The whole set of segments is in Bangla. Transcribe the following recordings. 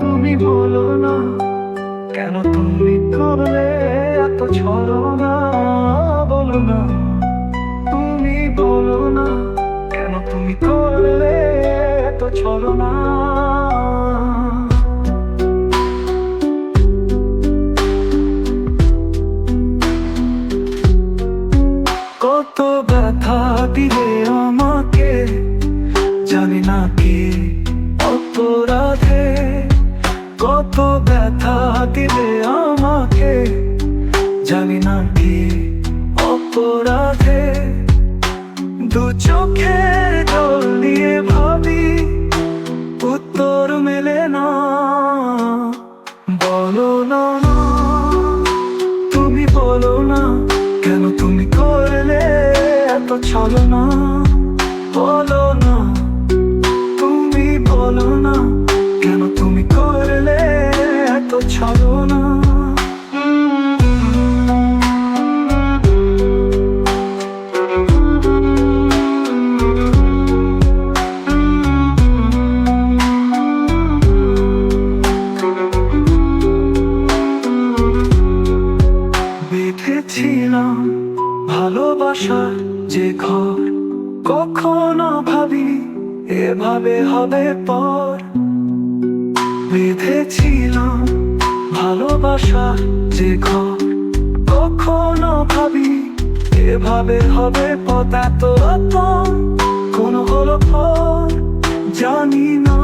তুমি বলো না, কেন তুমি করলে এত ছলো না বলো না, তুমি বলো না, কেন তুমি করলে এত ছলো না কত ব্যথা দিলে আমার জানি না কি অপরাধে কত ব্যথা দিলে আমাকে? জানি না কি অপরাধে। দু চোখে জল নিয়ে ভাবি উত্তর মেলে না। বলো না না, তুমি বলো না কেন তুমি করলে এত ছলনা? বলো না। বলো না কেন তুমি করলে এত ছলনা বেঁধেছিলাম ভালোবাসার যে ঘর কখনো ভাবি এভাবে হবে পর বেঁধেছিলাম ভালোবাসা যে ঘর। কখনো ভাবি এভাবে হবে রতন, কোন হলো পর, জানি না।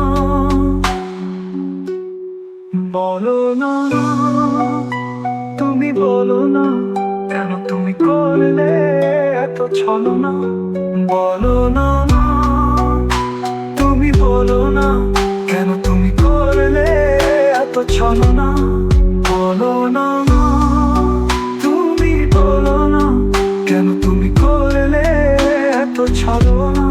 বলো না, তুমি বলো না, কেন তুমি করলে এত ছলো না বলো না বলো না, কেন তুমি করলে এত ছলো না বলো না তুমি বলো না, কেন তুমি করলে এত ছলো না